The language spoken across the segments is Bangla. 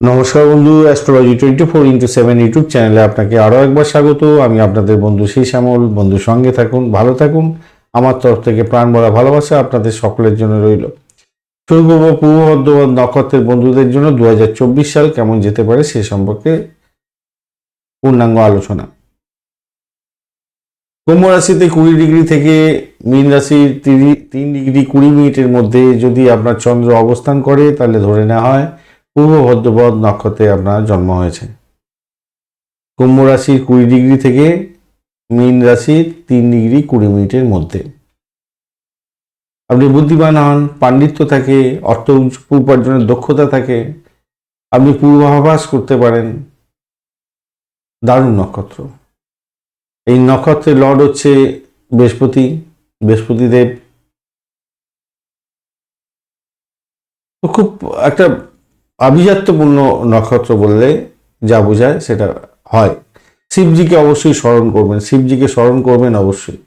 নমস্কার বন্ধু astrology twenty four into seven YouTube চ্যানেলে আপনাকে আরও একবার স্বাগত। আমি আপনাদের বন্ধু সেই শ্যামল। বন্ধুর সঙ্গে থাকুন, ভালো থাকুন। আমার তরফ থেকে প্রাণ ভরা ভালোবাসা আপনাদের সকলের জন্য রইল। শুরু করব পূর্ব বর্ধমান নক্ষত্রের বন্ধুদের জন্য দু হাজার চব্বিশ সাল কেমন যেতে পারে সে সম্পর্কে পূর্ণাঙ্গ আলোচনা। কুম্ভ রাশিতে কুড়ি ডিগ্রি থেকে মীন রাশির তিন ডিগ্রি কুড়ি মিনিটের মধ্যে যদি আপনার চন্দ্র অবস্থান করে, তাহলে ধরে নেওয়া হয় পূর্ব ভদ্রপদ নক্ষত্রে আপনার জন্ম হয়েছে। কুম্ভ রাশির কুড়ি ডিগ্রি থেকে মীন রাশির তিন ডিগ্রি কুড়ি মিনিটের মধ্যে। আপনি বুদ্ধিমান হন, পাণ্ডিত্য থাকে, অর্থ উপার্জনের দক্ষতা থাকে, আপনি পূর্বাভাস করতে পারেন। দারুণ নক্ষত্র। এই নক্ষত্রের লর্ড হচ্ছে বৃহস্পতি, বৃহস্পতিদেব। খুব একটা আভিজাত্যপূর্ণ নক্ষত্র বললে যা বোঝায় সেটা হয়। শিবজিকে অবশ্যই স্মরণ করবেন, শিবজিকে স্মরণ করবেন অবশ্যই।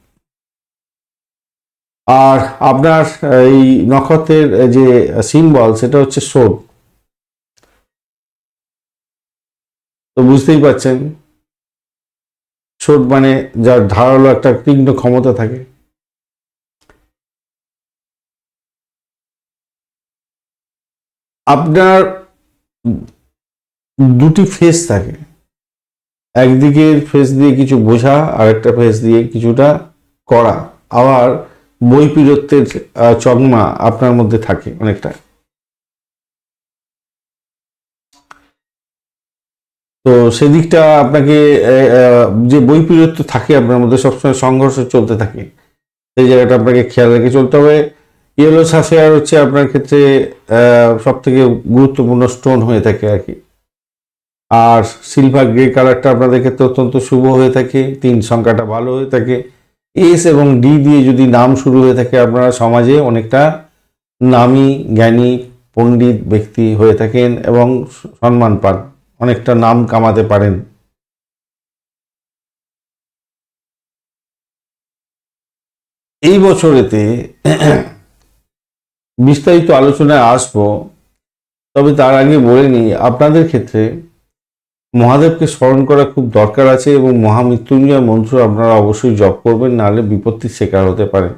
আর আপনার এই নক্ষত্রের যে সিম্বল সেটা হচ্ছে সোড তো বুঝতেই পারছেন সোড মানে যার ধারালো একটা তীক্ষ্ণ ক্ষমতা থাকে। আপনার দুটি ফেস থাকে। একদিকের ফেস দিয়ে কিছু বোঝা আর একটা ফেস দিয়ে কিছুটা করা। আবার বইপিরত্বের আহ, চকমা আপনার মধ্যে থাকে অনেকটা। তো সেদিকটা আপনাকে যে বইপিরত্ব থাকে আপনার মধ্যে সবসময় সংঘর্ষ চলতে থাকে। সেই জায়গাটা আপনাকে খেয়াল রেখে চলতে হবে। ইয়েলো সাফেয়ার হচ্ছে আপনার ক্ষেত্রে সব থেকে গুরুত্বপূর্ণ স্টোন হয়ে থাকে আর কি। আর সিলভার গ্রে কালারটা আপনাদের ক্ষেত্রে অত্যন্ত শুভ হয়ে থাকে, তিন সংখ্যাটা ভালো হয়ে থাকে। এস এবং ডি দিয়ে যদি নাম শুরু হয়ে থাকে, আপনারা সমাজে অনেকটা নামী, জ্ঞানী, পণ্ডিত ব্যক্তি হয়ে থাকেন এবং সম্মান পান, অনেকটা নাম কামাতে পারেন। এই বছরেতে বিস্তারিত আলোচনায় আসব, তবে তার আগে বলে নিই, আপনাদের ক্ষেত্রে মহাদেবকে স্মরণ করা খুব দরকার আছে এবং মহামৃত্যুঞ্জয় মন্ত্র আপনারা অবশ্যই জপ করবেন, নাহলে বিপত্তির শিকার হতে পারে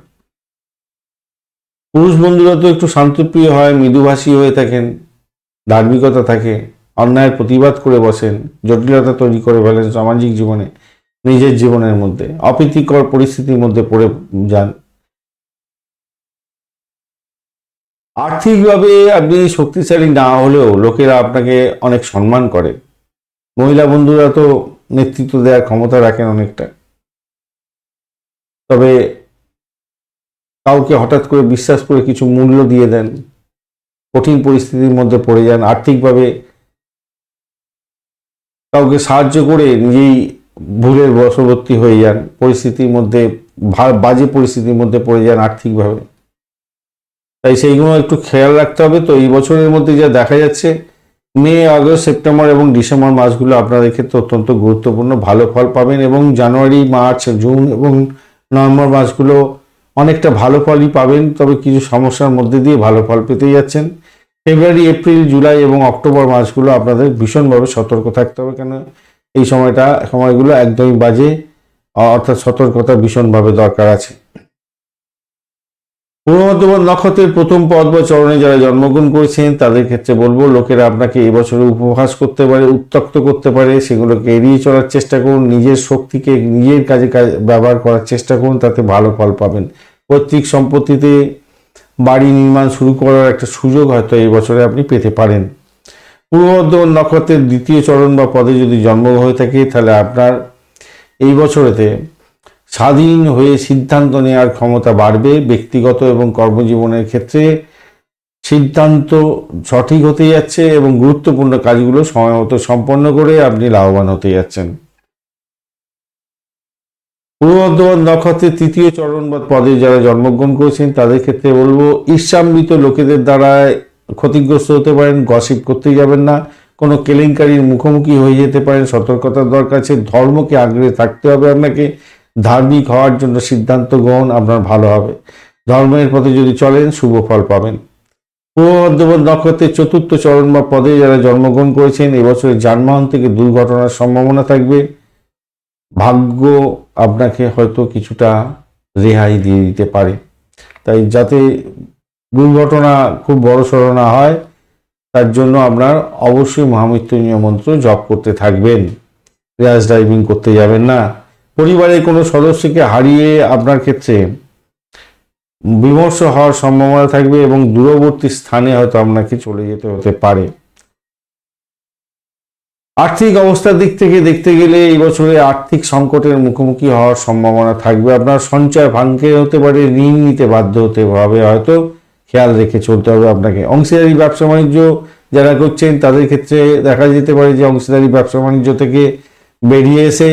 পুরুষ বন্ধুরা তো একটু শান্তপ্রিয় হয়, মৃদুভাষী হয়ে থাকেন, ধার্মিকতা থাকে, অন্যায়ের প্রতিবাদ করে বসেন, জটিলতা তৈরি করে ফেলেন সামাজিক জীবনে, নিজের জীবনের মধ্যে, অপ্রীতিকর পরিস্থিতির মধ্যে পড়ে যান। আর্থিকভাবে আপনি শক্তিশালী না হলেও লোকেরা আপনাকে অনেক সম্মান করে। মহিলা বন্ধুরা তো নেতৃত্ব দেওয়ার ক্ষমতা রাখেন অনেকটা। তবে কাউকে হঠাৎ করে বিশ্বাস করে কিছু মূল্য দিয়ে দেন, কঠিন পরিস্থিতির মধ্যে পড়ে যান, আর্থিকভাবে কাউকে সাহায্য করে নিজেই ভুলের বশবর্তী হয়ে যান, পরিস্থিতির মধ্যে বাজে পরিস্থিতির মধ্যে পড়ে যান আর্থিকভাবে। তাই সেইগুলো একটু খেয়াল রাখতে হবে। তো এই বছরের মধ্যে যা দেখা যাচ্ছে, মে, আগস্ট, সেপ্টেম্বর এবং ডিসেম্বর মাসগুলো আপনাদের ক্ষেত্রে অত্যন্ত গুরুত্বপূর্ণ ভালো ফল পাবেন এবং জানুয়ারি, মার্চ, জুন এবং নভেম্বর মাসগুলো অনেকটা ভালো ফলই পাবেন। তবে কিছু সমস্যার মধ্যে দিয়ে ভালো ফল পেতে যাচ্ছেন। ফেব্রুয়ারি, এপ্রিল, জুলাই এবং অক্টোবর মাসগুলো আপনাদের ভীষণভাবে সতর্ক থাকতে হবে। কেন? এই সময়টা, সময়গুলো একদমই বাজে অর্থাৎ সতর্কতা ভীষণভাবে দরকার আছে। পূর্ব বর্ধমান নক্ষত্রের প্রথম পদ বা চরণে যারা জন্মগ্রহণ করেছেন, তাদের ক্ষেত্রে বলব, লোকেরা আপনাকে এবছরে উপহাস করতে পারে উত্তক্ত করতে পারে, সেগুলোকে এড়িয়ে চলার চেষ্টা করুন, নিজের শক্তিকে নিজের কাজে ব্যবহার করার চেষ্টা করুন, তাতে ভালো ফল পাবেন। পৈতৃক সম্পত্তিতে বাড়ি নির্মাণ শুরু করার একটা সুযোগ হয়তো এই বছরে আপনি পেতে পারেন। পূর্ব বর্ধমান নক্ষত্রের দ্বিতীয় চরণ বা পদে যদি জন্ম হয়ে থাকে, তাহলে আপনার এই বছরেতে স্বাধীন হয়ে সিদ্ধান্ত নেওয়ার ক্ষমতা বাড়বে ব্যক্তিগত এবং কর্মজীবনের ক্ষেত্রে। সিদ্ধান্ত সঠিক হতে যাচ্ছে এবং গুরুত্বপূর্ণ কাজগুলো সময় মতো সম্পন্ন করে আপনি লাভবান হতে যাচ্ছেন। পূর্ব বর্ধমান নক্ষত্রের তৃতীয় চরণ বা পদে যারা জন্মগ্রহণ করেছেন, তাদের ক্ষেত্রে বলব ঈর্ষাম্বিত লোকেদের দ্বারা ক্ষতিগ্রস্ত হতে পারেন গসিপ করতে যাবেন না। কোনো কেলেঙ্কারির মুখোমুখি হয়ে যেতে পারেন, সতর্কতার দরকার আছে, ধর্মকে আগ্রহে থাকতে হবে আপনাকে। ধার্মিক হওয়ার জন্য সিদ্ধান্ত গ্রহণ আপনার ভালো হবে। ধর্মের পথে যদি চলেন, শুভ ফল পাবেন। পূর্ব বর্ধমান নক্ষত্রের চতুর্থ চরণ বা পদে যারা জন্মগ্রহণ করেছেন এবছরে যানবাহন থেকে দুর্ঘটনার সম্ভাবনা থাকবে। ভাগ্য আপনাকে হয়তো কিছুটা রেহাই দিয়ে দিতে পারে। তাই যাতে দুর্ঘটনা খুব বড় সড়ো না হয়, তার জন্য আপনার অবশ্যই মহামৃত্যুঞ্জয় মন্ত্র জপ করতে থাকবেন। র্যাশ ড্রাইভিং করতে যাবেন না। পরিবারের কোনো সদস্যকে হারিয়ে আপনার ক্ষেত্রে বিমর্ষ হওয়ার সম্ভাবনা থাকবে এবং দূরবর্তী স্থানে হয়তো আপনাকে চলে যেতে হতে পারে। আর্থিক অবস্থার দিক থেকে দেখতে গেলে এই বছরে আর্থিক সংকটের মুখোমুখি হওয়ার সম্ভাবনা থাকবে। আপনার সঞ্চয় ভাঙকে হতে পারে, ঋণ নিতে বাধ্য হতে হবে। হয়তো খেয়াল রেখে চলতে হবে আপনাকে। অংশীদারি ব্যবসা বাণিজ্য যারা করছেন, তাদের ক্ষেত্রে দেখা যেতে পারে যে অংশীদারি ব্যবসা বাণিজ্য থেকে বেরিয়ে এসে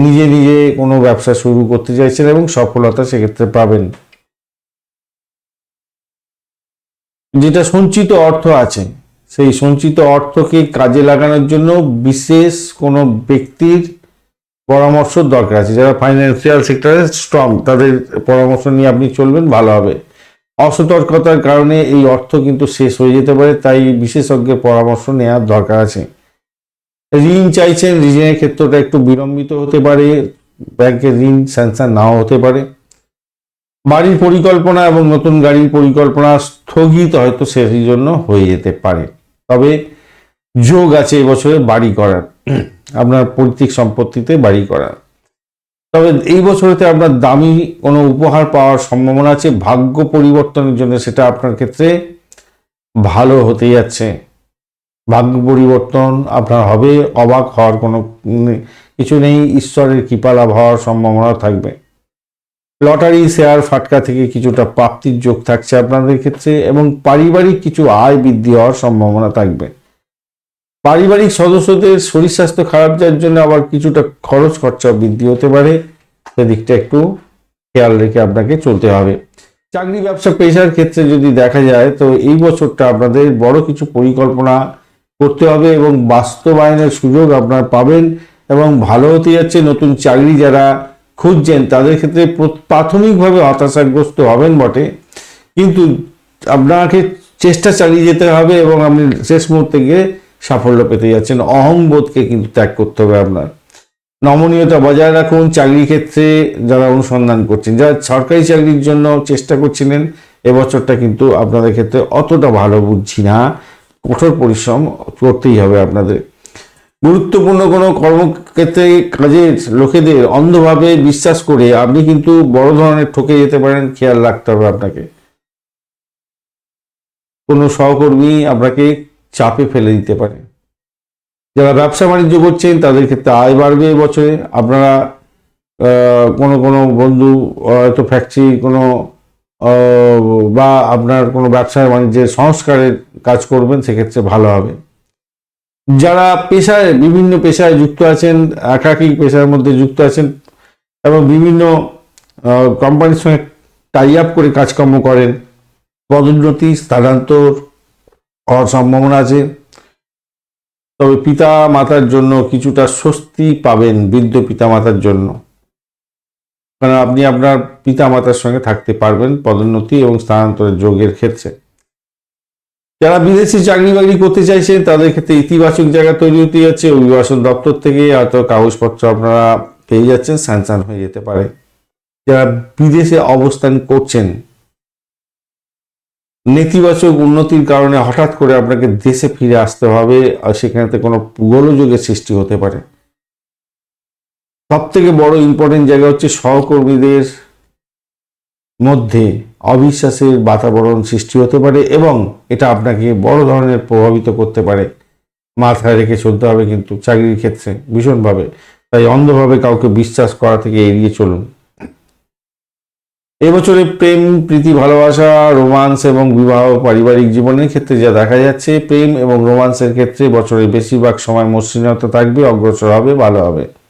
নিজে নিজে কোনো ব্যবসা শুরু করতে চাইছেন এবং সফলতা সেক্ষেত্রে পাবেন। যেটা সঞ্চিত অর্থ আছে, সেই সঞ্চিত অর্থকে কাজে লাগানোর জন্য বিশেষ কোনো ব্যক্তির পরামর্শ দরকার আছে। যারা ফাইন্যান্সিয়াল সেক্টরে স্ট্রং তাদের পরামর্শ নিয়ে আপনি চলবেন, ভালো হবে। অসতর্কতার কারণে এই অর্থ কিন্তু শেষ হয়ে যেতে পারে, তাই বিশেষজ্ঞের পরামর্শ নেওয়ার দরকার আছে। ঋণ চাইছেন, ঋণের ক্ষেত্রটা একটু বিলম্বিত হতে পারে ব্যাংকের ঋণ স্যাংশন নাও হতে পারে। বাড়ির পরিকল্পনা এবং নতুন গাড়ির পরিকল্পনা স্থগিত হয়তো সেই জন্য হয়ে যেতে পারে। তবে যোগ আছে এবছরে বাড়ি করার, আপনার পৈতৃক সম্পত্তিতে বাড়ি করার। তবে এই বছরেতে আপনার দামি কোনো উপহার পাওয়ার সম্ভাবনা আছে, ভাগ্য পরিবর্তনের জন্য সেটা আপনার ক্ষেত্রে ভালো হতে যাচ্ছে। ভাগ্য পরিবর্তন আপনার হবে, অবাক হওয়ার কোনো কিছু নেই, ঈশ্বরের কৃপা লাভ হওয়ার সম্ভাবনা থাকবে। লটারি, শেয়ার ফাটকা থেকে কিছুটা প্রাপ্তির যোগ থাকছে আপনাদের ক্ষেত্রে এবং পারিবারিক কিছু আয় বৃদ্ধি হওয়ার সম্ভাবনা থাকবে। পারিবারিক সদস্যদের শরীর স্বাস্থ্য খারাপ যাওয়ার জন্য আবার কিছুটা খরচ খরচা বৃদ্ধি হতে পারে। সেদিকটা একটু খেয়াল রেখে আপনাকে চলতে হবে। চাকরি, ব্যবসা, পেশার ক্ষেত্রে যদি দেখা যায়, তো এই বছরটা আপনাদের বড় কিছু পরিকল্পনা করতে হবে এবং বাস্তবায়নের সুযোগ আপনারা পাবেন এবং ভালো হতে যাচ্ছে নতুন চাকরি যারা খুঁজছেন, তাদের ক্ষেত্রে প্রাথমিকভাবে হতাশাগ্রস্ত হবেন বটে। কিন্তু আপনাকে চেষ্টা চালিয়ে যেতে হবে এবং আপনি শেষ মুহূর্তে গিয়ে সাফল্য পেতে যাচ্ছেন। অহংবোধকে কিন্তু ত্যাগ করতে হবে আপনার। নমনীয়তা বজায় রাখুন চাকরি ক্ষেত্রে যারা অনুসন্ধান করছেন, যারা সরকারি চাকরির জন্য চেষ্টা করছিলেন, এবছরটা কিন্তু আপনাদের ক্ষেত্রে অতটা ভালো বুঝছি না। কঠোর পরিশ্রম করতেই হবে আপনাদের। গুরুত্বপূর্ণ কোনো কর্মক্ষেত্রে কাজের লোকেদের অন্ধভাবে বিশ্বাস করে আপনি কিন্তু বড় ধরনের ঠকে যেতে পারেন, খেয়াল রাখতে হবে আপনাকে। কোনো সহকর্মী আপনাকে চাপে ফেলে দিতে পারে। যারা ব্যবসা বাণিজ্য করছেন, তাদের ক্ষেত্রে আয় বাড়বে এবছরে। আপনারা কোনো কোনো বন্ধু, হয়তো ফ্যাক্টরি কোনো বা আপনার কোনো ব্যবসা বাণিজ্যের সংস্কারের কাজ করবেন, সেক্ষেত্রে ভালো হবে। যারা পেশায়, বিভিন্ন পেশায় যুক্ত আছেন, একাধিক পেশার মধ্যে যুক্ত আছেন, এবং বিভিন্ন কোম্পানির সঙ্গে টাই আপ করে কাজকর্ম করেন, পদোন্নতি, স্থানান্তর হওয়ার সম্ভাবনা আছে। তবে পিতা মাতার জন্য কিছুটা স্বস্তি পাবেন বৃদ্ধ পিতা মাতার জন্য। কারণ আপনি আপনার পিতা মাতার সঙ্গে থাকতে পারবেন পদোন্নতি এবং স্থানান্তরের যোগের ক্ষেত্রে। যারা বিদেশি চাকরি বাকরি করতে চাইছেন, তাদের ক্ষেত্রে ইতিবাচক জায়গা তৈরি হতে যাচ্ছে। অভিবাসন দপ্তর থেকে হয়তো কাগজপত্র আপনারা পেয়ে যাচ্ছেন স্যাংশন হয়ে যেতে পারে। যারা বিদেশে অবস্থান করছেন, নেতিবাচক উন্নতির কারণে হঠাৎ করে আপনাকে দেশে ফিরে আসতে হবে, আর সেখানেতে কোনো গোলযোগের সৃষ্টি হতে পারে। সব থেকে বড় ইম্পর্টেন্ট জায়গা হচ্ছে সহকর্মীদের মধ্যে অবিশ্বাসের বাতাবরণ সৃষ্টি হতে পারে এবং এটা আপনাকে বড় ধরনের প্রভাবিত করতে পারে। মাথায় রেখে চলতে হবে কিন্তু চাকরির ক্ষেত্রে ভীষণভাবে। তাই অন্ধভাবে কাউকে বিশ্বাস করা থেকে এড়িয়ে চলুন। এবছরে প্রেম, প্রীতি, ভালোবাসা, রোমান্স এবং বিবাহ পারিবারিক জীবনের ক্ষেত্রে যা দেখা যাচ্ছে, প্রেম এবং রোমান্সের ক্ষেত্রে বছরের বেশিরভাগ সময় মসৃণতা থাকবে, অগ্রসর হবে, ভালো হবে।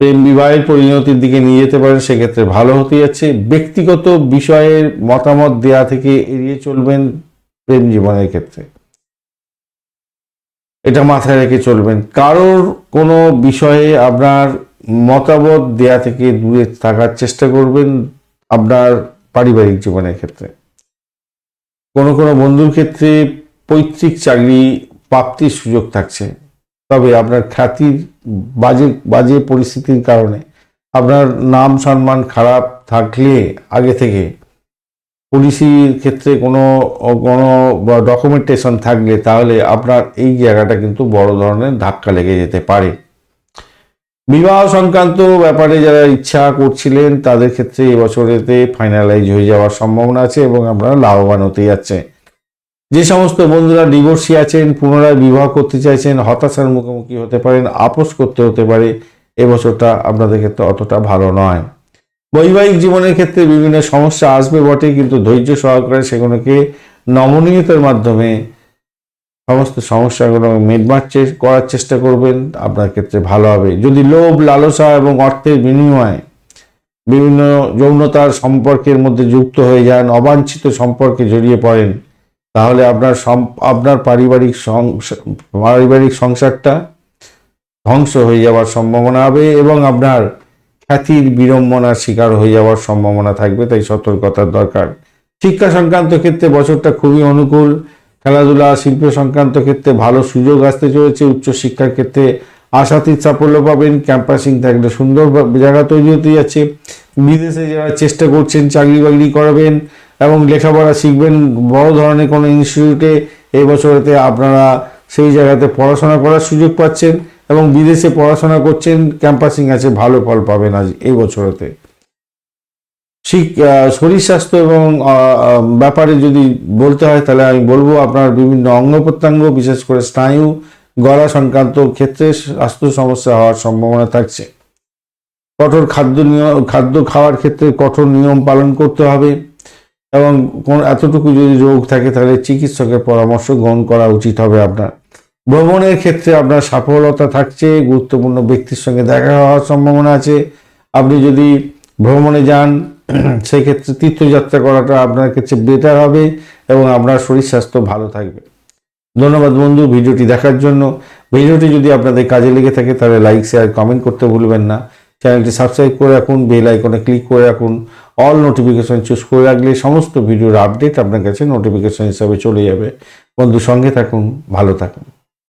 প্রেম বিবাহের পরিণতির দিকে নিয়ে যেতে পারেন, সেক্ষেত্রে ভালো হতে যাচ্ছে। ব্যক্তিগত বিষয়ের মতামত দেয়া থেকে এড়িয়ে চলবেন প্রেম জীবনের ক্ষেত্রে। এটা মাথায় রেখে চলবেন। কারোর কোনো বিষয়ে আপনার মতামত দেয়া থেকে দূরে থাকার চেষ্টা করবেন আপনার পারিবারিক জীবনের ক্ষেত্রে। কোনো কোনো বন্ধুর ক্ষেত্রে পৈতৃক চাকরি, প্রাপ্তির সুযোগ থাকছে। তবে আপনার খ্যাতির বাজে বাজে পরিস্থিতির কারণে আপনার নাম সম্মান খারাপ থাকলে আগে থেকে পুলিশের ক্ষেত্রে কোনো কোনো ডকুমেন্টেশন থাকলে তাহলে আপনার এই জায়গাটা কিন্তু বড় ধরনের ধাক্কা লেগে যেতে পারে। বিবাহ সংক্রান্ত ব্যাপারে যারা ইচ্ছা করছিলেন তাদের ক্ষেত্রে এবছরেতে ফাইনালাইজ হয়ে যাওয়ার সম্ভাবনা আছে এবং আপনারা লাভবান হতে যাচ্ছে যে সমস্ত বন্ধুরা ডিভোর্সি আছেন, পুনরায় বিবাহ করতে চাইছেন, হতাশার মুখোমুখি হতে পারেন, আপোষ করতে হতে পারে এবছরটা আপনাদের ক্ষেত্রে অতটা ভালো নয়। বৈবাহিক জীবনের ক্ষেত্রে বিভিন্ন সমস্যা আসবে বটে, কিন্তু ধৈর্য সহকারে সেগুলোকে নমনীয়তার মাধ্যমে সমস্ত সমস্যাগুলো মেটমাট করার চেষ্টা করবেন, আপনার ক্ষেত্রে ভালো হবে। যদি লোভ, লালসা এবং অর্থের বিনিময়ে বিভিন্ন যৌনতার সম্পর্কের মধ্যে যুক্ত হয়ে যান, অবাঞ্ছিত সম্পর্কে জড়িয়ে পড়েন তাহলে আপনার আপনার পারিবারিক পারিবারিক সংসারটা ধ্বংস হয়ে যাওয়ার সম্ভাবনা হবে এবং আপনার খ্যাতির বিড়ম্বনার শিকার হয়ে যাওয়ার সম্ভাবনা থাকবে, তাই সতর্কতার দরকার। শিক্ষা সংক্রান্ত ক্ষেত্রে বছরটা খুবই অনুকূল। খেলাধুলা, শিল্প সংক্রান্ত ক্ষেত্রে ভালো সুযোগ আসতে চলেছে। উচ্চশিক্ষার ক্ষেত্রে আশাতীত সাফল্য পাবেন। ক্যাম্পাসিং থাকলে সুন্দর জায়গা তৈরি হতে যাচ্ছে। বিদেশে যারা চেষ্টা করছেন, চাকরি বাকরি করাবেন এবং লেখাপড়া শিখবেন বড় ধরনের কোনো ইনস্টিটিউটে এই বছরেতে আপনারা সেই জায়গাতে পড়াশোনা করার সুযোগ পাচ্ছেন এবং বিদেশে পড়াশোনা করছেন ক্যাম্পাসিং আছে ভালো ফল পাবেন আজ এই বছরেতে। আহ, শরীর স্বাস্থ্য এবং ব্যাপারে যদি বলতে হয় তাহলে আমি বলব আপনার বিভিন্ন অঙ্গ প্রত্যঙ্গ বিশেষ করে স্নায়ু গলা সংক্রান্ত ক্ষেত্রে স্বাস্থ্য সমস্যা হওয়ার সম্ভাবনা থাকছে। কঠোর খাদ্য নিয়ম খাদ্য খাওয়ার ক্ষেত্রে কঠোর নিয়ম পালন করতে হবে। এবং কোন এতটুকু যদি রোগ থাকে, তাহলে চিকিৎসকের পরামর্শ গ্রহণ করা উচিত হবে আপনার। ভ্রমণের ক্ষেত্রে আপনার সফলতা থাকছে, গুরুত্বপূর্ণ ব্যক্তির সঙ্গে দেখা হওয়ার সম্ভাবনা আছে। আপনি যদি ভ্রমণে যান সেই ক্ষেত্রে তীর্থযাত্রা করাটা আপনার ক্ষেত্রে বেটার হবে এবং আপনার শরীর স্বাস্থ্য ভালো থাকবে। ধন্যবাদ বন্ধু, ভিডিওটি দেখার জন্য। ভিডিওটি যদি আপনাদের কাজে লেগে থাকে, তাহলে লাইক শেয়ার কমেন্ট করতে ভুলবেন না। চ্যানেলটি সাবস্ক্রাইব করে রাখুন বেল আইকনে ক্লিক করে রাখুন। অল নোটিফিকেশান চুজ করে রাখলে সমস্ত ভিডিওর আপডেট আপনার কাছে নোটিফিকেশান হিসাবে চলে যাবে। বন্ধু, সঙ্গে থাকুন, ভালো থাকুন।